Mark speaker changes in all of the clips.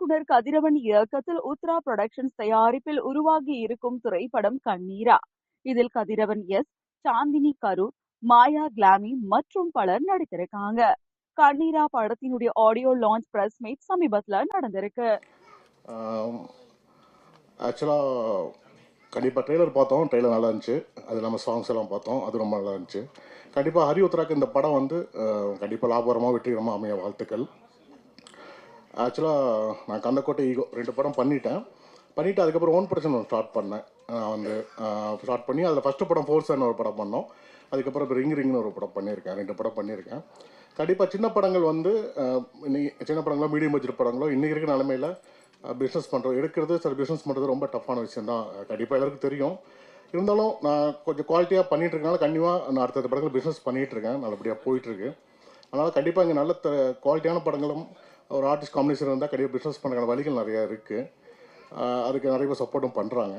Speaker 1: இயக்குனர் கதிரவன் இயக்கத்தில் உத்ரா புரொடக்ஷன்ஸ் தயாரிப்பில் உருவாகி இருக்கும் திரைப்படம் கண்ணீரா. இதில் கதிரவன் எஸ் சாந்தினி கரூர் மாயா கிளாமி மற்றும் பலர் நடித்திருக்காங்க. கண்ணீரா படத்தினுடைய ஆடியோ லான்ச் பிரஸ் மீட் சமீபத்தில் நடந்திருக்கு.
Speaker 2: ஆக்சுவலாக கண்டிப்பாக ட்ரெய்லர் பார்த்தோம். ட்ரெய்லர் நல்லா இருந்துச்சு. அது இல்லாமல் சாங்ஸ் எல்லாம் பார்த்தோம். அது ரொம்ப நல்லா இருந்துச்சு. கண்டிப்பாக ஹரி உத்ராக்கு இந்த படம் வந்து கண்டிப்பாக லாபகரமாக வெற்றிகரமாக அமைய வாழ்த்துக்கள். ஆக்சுவலாக நான் கந்தக்கோட்டை ஈகோ ரெண்டு படம் பண்ணிட்டேன். பண்ணிவிட்டு அதுக்கப்புறம் ஓன் பிரச்சனை ஸ்டார்ட் பண்ணேன். நான் வந்து ஸ்டார்ட் பண்ணி அதில் ஃபஸ்ட்டு படம் ஃபோர்ஸ்னு ஒரு படம் பண்ணோம். அதுக்கப்புறம் இப்போ ரிங் ரிங்னு ஒரு படம் பண்ணியிருக்கேன். ரெண்டு படம் பண்ணியிருக்கேன். கண்டிப்பாக சின்ன படங்கள் வந்து இன்னைக்கு சின்ன படங்களோ மீடியம் பட்ஜெட் படங்களோ இன்றைக்கி இருக்கிற நிலமையில் பிஸ்னஸ் பண்ணுறோம் எடுக்கிறது சில பிஸ்னஸ் பண்ணுறது ரொம்ப டஃப்பான விஷயம் தான். கண்டிப்பாக எல்லாருக்கும் தெரியும். இருந்தாலும் நான் கொஞ்சம் குவாலிட்டியாக பண்ணிகிட்ருக்கனால இருக்கனால கண்டிப்பாக நான் அடுத்தடுத்த படங்கள் பிஸ்னஸ் பண்ணிகிட்டு இருக்கேன். நல்லபடியாக போயிட்டுருக்கு அதனால் கண்டிப்பாக இங்கே நல்ல குவாலிட்டியான படங்களும் ஒரு ஆர்டிஸ்ட் காம்பினேஷன் இருந்தால் கண்டிப்பாக பிஸ்னஸ் பண்ணுற வழிகள் நிறையா இருக்குது அதுக்கு நிறைய பேர் சப்போர்ட்டும் பண்ணுறாங்க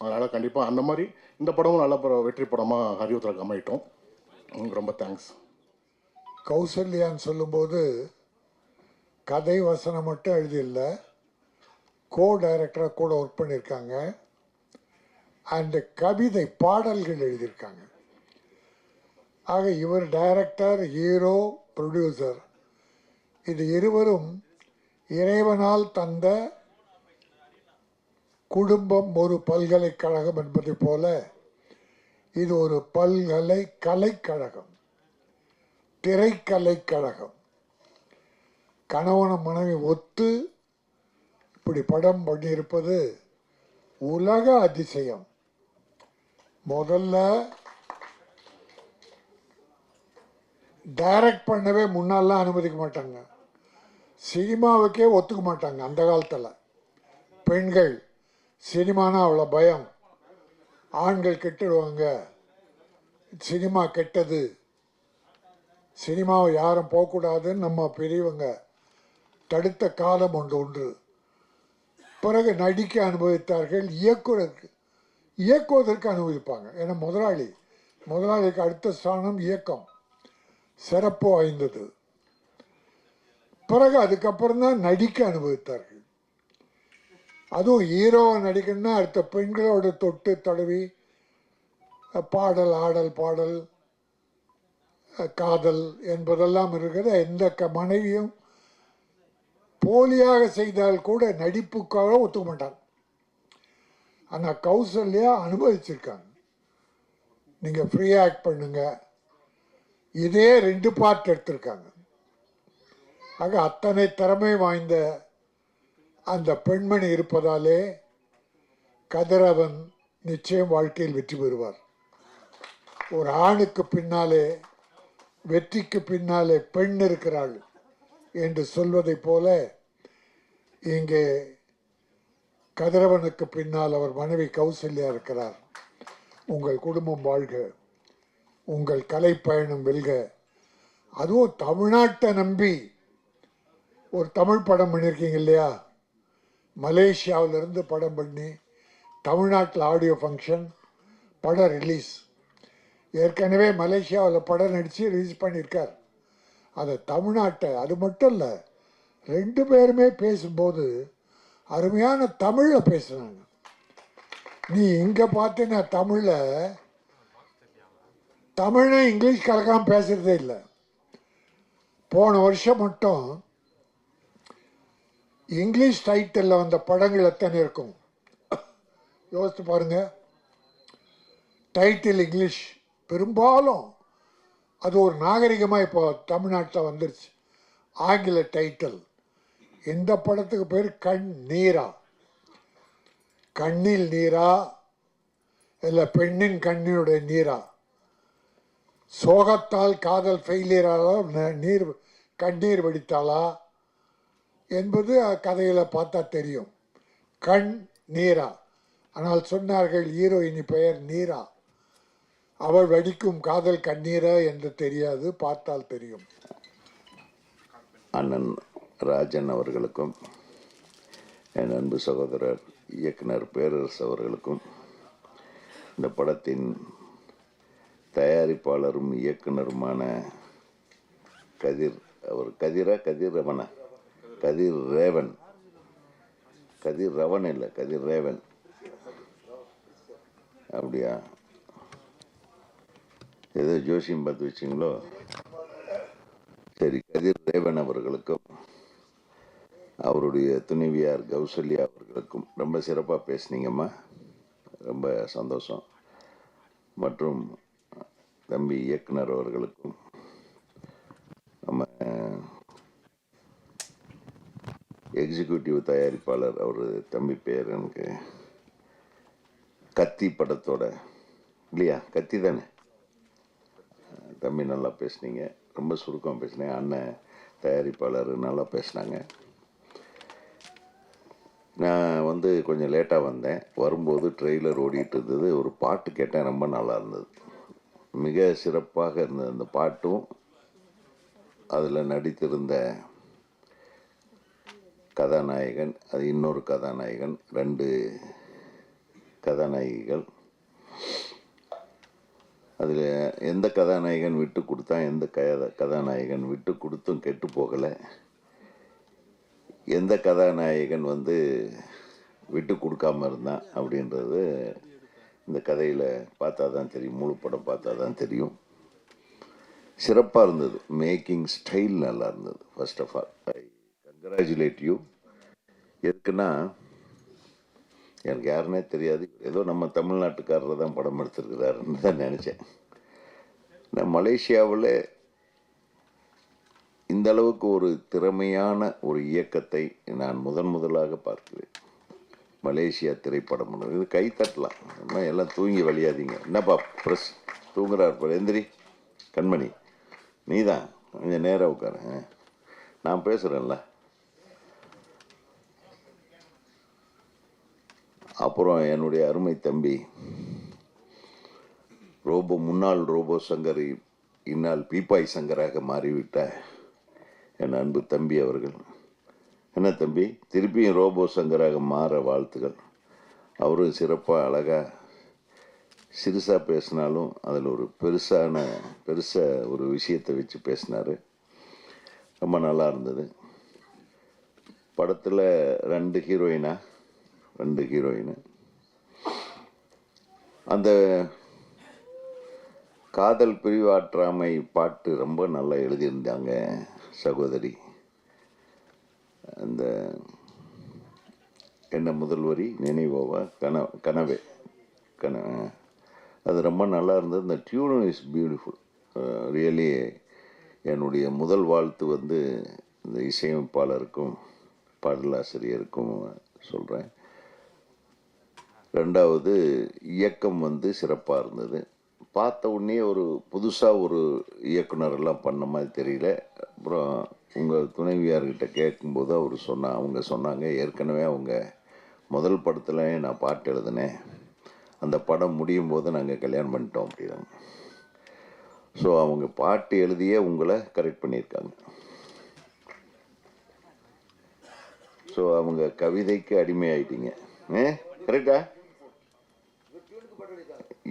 Speaker 2: அதனால் கண்டிப்பாக அந்த மாதிரி இந்த படமும் நல்ல படம் வெற்றி படமாக ஹரிவுத்ராக்கு அமையட்டும் உங்களுக்கு ரொம்ப தேங்க்ஸ்
Speaker 3: கௌசல்யான்னு சொல்லும்போது கதை வசனம் மட்டும் எழுதியில்லை கோ டைரக்டராக கூட ஒர்க் பண்ணியிருக்காங்க. அண்டு கவிதை பாடல்கள் எழுதியிருக்காங்க. ஆக இவர் டைரக்டர் ஹீரோ ப்ரொடியூசர் இது இருவரும் இறைவனால் தந்த குடும்பம் ஒரு பல்கலைக்கழகம் என்பது போல இது ஒரு பல்கலை கலைக்கழகம் திரைக்கலைக்கழகம். கணவன மனைவி ஒத்து இப்படி படம் பண்ணியிருப்பது உலக அதிசயம். முதல்ல டைரக்ட் பண்ணவே முன்னாலாம் அனுமதிக்க மாட்டாங்க. சினிமாவுக்கே ஒத்துக்க மாட்டாங்க அந்த காலத்தில். பெண்கள் சினிமானா அவ்வளோ பயம். ஆண்கள் கெட்டுடுவாங்க. சினிமா கெட்டது. சினிமாவை யாரும் போகக்கூடாதுன்னு நம்ம பெரியவங்க தடுத்த காலம் ஒன்று ஒன்று பிறகு நடிக்க அனுபவித்தார்கள் இயக்குவதற்கு இயக்குவதற்கு அனுபவிப்பாங்க ஏன்னா முதலாளி முதலாளிக்கு அடுத்த ஸ்தானம் இயக்கம். சிறப்பு வாய்ந்தது. பிறகு அதுக்கப்புறம் தான் நடிக்க அனுபவித்தார்கள். அதுவும் ஹீரோவை நடிக்கணும்னா அடுத்த பெண்களோட தொட்டு தடவி பாடல் ஆடல் பாடல் காதல் என்பதெல்லாம் இருக்கிற எந்த க மனைவியும் போலியாக செய்தால் கூட நடிப்புக்காக ஒத்துக்க மாட்டாங்க ஆனால் கௌசல்யா அனுபவிச்சிருக்காங்க. நீங்கள் ஃப்ரீ ஆக்ட் பண்ணுங்கள் இதே ரெண்டு பார்ட் எடுத்திருக்காங்க. ஆக அத்தனை திறமை வாய்ந்த அந்த பெண்மணி இருப்பதாலே கதிரவன் நிச்சயம் வாழ்க்கையில் வெற்றி பெறுவார். ஒரு ஆணுக்கு பின்னாலே வெற்றிக்கு பின்னாலே பெண் இருக்கிறாள் என்று சொல்வதைப் போல இங்கே கதிரவனுக்கு பின்னால் அவர் மனைவி கௌசல்யா இருக்கிறார். உங்கள் குடும்பம் வாழ்க. உங்கள் கலை பயணம் வெல்க. அதுவும் தமிழ்நாட்டை நம்பி ஒரு தமிழ் படம் பண்ணியிருக்கீங்க இல்லையா? மலேசியாவிலிருந்து படம் பண்ணி தமிழ்நாட்டில் ஆடியோ ஃபங்க்ஷன் படம் ரிலீஸ் ஏற்கனவே மலேசியாவில் படம் நடித்து ரிலீஸ் பண்ணியிருக்கார். அதை தமிழ்நாட்டை அது மட்டும் இல்லை ரெண்டு பேருமே பேசும்போது அருமையான தமிழில் பேசுகிறாங்க நீ இங்கே பார்த்தீங்கன்னா தமிழில் தமிழை இங்கிலீஷ் கலக்காமல் பேசுகிறதே இல்லை. போன வருஷம் மட்டும் இங்கிலீஷ் டைட்டிலில் வந்த படங்கள் எத்தனை இருக்கும்? யோசித்து பாருங்கள் டைட்டில் இங்கிலீஷ். பெரும்பாலும் அது ஒரு நாகரிகமாக இப்போ தமிழ்நாட்டில் வந்துருச்சு. ஆங்கில டைட்டில். இந்த படத்துக்கு பேர் கண் நீரா. கண்ணில் நீரா இல்லை பெண்ணின் கண்ணினுடைய நீரா. சோகத்தால் காதல் ஃபெயிலியராலோ ந- நீர் கண்ணீர் வடித்தாளா என்பது கதையில் பார்த்தா தெரியும். கண் நீரா. ஆனால் சொன்னார்கள் ஹீரோயினி பெயர் நீரா. அவள் வடிக்கும் காதல் கண்ணீரா என்று தெரியாது பார்த்தால் தெரியும்.
Speaker 4: அண்ணன் ராஜன் அவர்களுக்கும் என் அன்பு சகோதரர் இயக்குனர் பேரரசு அவர்களுக்கும் இந்த படத்தின் தயாரிப்பாளரும் இயக்குனருமான கதிர் அவர் கதிரா கதிர் ரமணா கதிர் ரேவன். கதிர் ரவன் இல்லை கதிர் ரேவன். அப்படியா? ஏதோ ஜோசியம் பார்த்து வச்சிங்களோ? சரி கதிர் ரேவன் அவர்களுக்கும் அவருடைய துணைவியார் கௌசல்யா அவர்களுக்கும் ரொம்ப சிறப்பாக பேசுனீங்கம்மா. ரொம்ப சந்தோஷம். மற்றும் தம்பி இயக்குனர் அவர்களுக்கும் நம்ம எக்ஸிக்யூட்டிவ் தயாரிப்பாளர் அவர் தம்பி பேர் எனக்கு கத்தி படத்தோட இல்லையா? கத்தி தானே? தம்பி நல்லா பேசுனீங்க. ரொம்ப சுருக்கம் பேசினேன். அண்ணன் தயாரிப்பாளர் நல்லா பேசுனாங்க. நான் வந்து கொஞ்சம் லேட்டாக வந்தேன். வரும்போது ட்ரெய்லர் ஓடிட்டு இருந்தது. ஒரு பாட்டு கேட்டேன். ரொம்ப நல்லா இருந்தது. மிக சிறப்பாக இருந்த அந்த பாட்டும் அதில் நடித்திருந்த கதாநாயகன் அது இன்னொரு கதாநாயகன் ரெண்டு கதாநாயகிகள். அதில் எந்த கதாநாயகன் விட்டு கொடுத்தா எந்த கதாநாயகன் விட்டு கொடுத்தும் கெட்டு போகலை. எந்த கதாநாயகன் வந்து விட்டு கொடுக்காம இருந்தான் அப்படின்றது இந்த கதையில் பார்த்தா தான் தெரியும் முழு படம் பார்த்தா தான் தெரியும். சிறப்பாக இருந்தது. மேக்கிங் ஸ்டைல் நல்லா இருந்தது first of all I congratulate you எதுக்குன்னா எனக்கு யாருன்னே தெரியாது. ஏதோ நம்ம தமிழ்நாட்டுக்காரர் தான் படம் எடுத்திருக்கிறாருன்னு தான் நினச்சேன். நான் மலேசியாவில் இந்த அளவுக்கு ஒரு திறமையான ஒரு இயக்கத்தை நான் முதன் முதலாக பார்க்கிறேன். மலேசியா திரைப்படம் இது கை தட்டலாம். எல்லாம் தூங்கி வழியாதீங்க. என்னப்பா ப்ரெஸ்? தூங்குறார் பாரு. எந்திரி. கண்மணி. நீ தான் கொஞ்சம் நேராக உட்காருங்க நான் பேசுகிறேன்ல அப்புறம் என்னுடைய அருமை தம்பி ரோபோ முன்னாள் ரோபோ சங்கர் இந்நாள் பீப்பாய் சங்கராக மாறிவிட்ட என் அன்பு தம்பி அவர்கள். என்ன தம்பி? திருப்பியும் ரோபோ சங்கராக மாற வாழ்த்துகள். அவரும் சிறப்பாக அழகாக சிறுசாக பேசினாலும் அதில் ஒரு பெருசான பெருசாக ஒரு விஷயத்தை வச்சு பேசினார். ரொம்ப நல்லா இருந்தது. படத்தில் ரெண்டு ஹீரோயினா? ரெண்டு ஹீரோயின். அந்த காதல் பிரிவாற்றாமை பாட்டு ரொம்ப நல்லா எழுதியிருந்தாங்க சகோதரி. அந்த என்ன முதல்வரி நினைவோவா? கன கனவே. கன அது ரொம்ப நல்லா இருந்தது. இந்த டியூனும் இஸ் பியூட்டிஃபுல் ரியலி என்னுடைய முதல் வாழ்த்து வந்து இந்த இசையமைப்பாளருக்கும் பாடலாசிரியருக்கும் சொல்கிறேன் ரெண்டாவது இயக்கம் வந்து சிறப்பாக இருந்தது. பார்த்த உடனே ஒரு புதுசாக ஒரு இயக்குனரெல்லாம் பண்ண மாதிரி தெரியல. அப்புறம் உங்கள் துணைவியார்கிட்ட கேட்கும்போது அவர் சொன்னா அவங்க சொன்னாங்க ஏற்கனவே அவங்க முதல் படத்தில் நான் பாட்டு எழுதினேன். அந்த படம் முடியும் போது நாங்கள் கல்யாணம் பண்ணிட்டோம் அப்படின்னாங்க. ஸோ அவங்க பாட்டு எழுதியே உங்களை கரெக்ட் பண்ணியிருக்காங்க. ஸோ அவங்க கவிதைக்கு அடிமையாயிட்டீங்க. ஏ கரெக்டா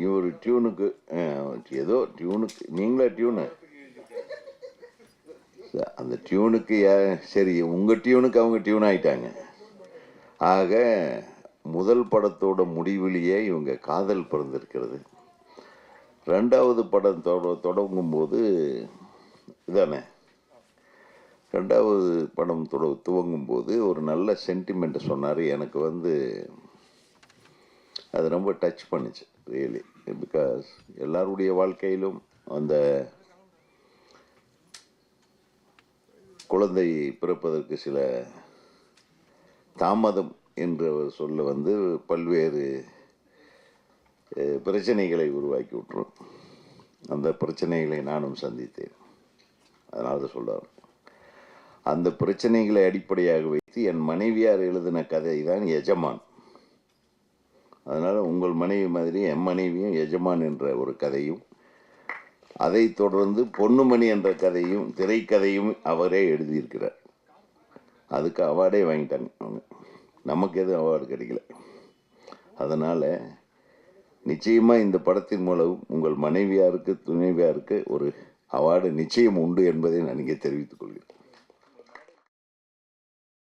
Speaker 4: இவர் டியூனுக்கு ஏதோ டியூனுக்கு நீங்களா டியூனு அந்த டியூனுக்கு ஏ சரி உங்கள் டியூனுக்கு அவங்க டியூன் ஆகிட்டாங்க ஆக முதல் படத்தோட முடிவிலேயே இவங்க காதல் பிறந்திருக்கிறது. ரெண்டாவது படம் தொட தொடங்கும்போது இதானே? ரெண்டாவது படம் தொட துவங்கும்போது ஒரு நல்ல சென்டிமெண்ட்டை சொன்னார். எனக்கு வந்து அது ரொம்ப டச் பண்ணுச்சு ரியலி பிகாஸ் எல்லாருடைய வாழ்க்கையிலும் அந்த குழந்தை பிறப்பதற்கு சில தாமதம் என்ற ஒரு சொல்ல வந்து பல்வேறு பிரச்சனைகளை உருவாக்கி விட்டுரும். அந்த பிரச்சனைகளை நானும் சந்தித்தேன். அதனால தான் அந்த பிரச்சனைகளை அடிப்படையாக வைத்து என் மனைவியார் எழுதின கதை தான் எஜமான். அதனால் உங்கள் மனைவி மாதிரி என் மனைவியும் எஜமான் என்ற ஒரு கதையும் அதைத் தொடர்ந்து பொன்னுமணி என்ற கதையும் திரைக்கதையும் அவரே எழுதியிருக்கிறார். அதுக்கு அவார்டே வாங்கிட்டாங்க. அவங்க நமக்கு எதுவும் அவார்டு கிடைக்கல. அதனால் நிச்சயமாக இந்த படத்தின் மூலம் உங்கள் மனைவியாருக்கு துணைவியாருக்கு ஒரு அவார்டு நிச்சயம் உண்டு என்பதை நான் இங்கே தெரிவித்துக் கொள்கிறேன்.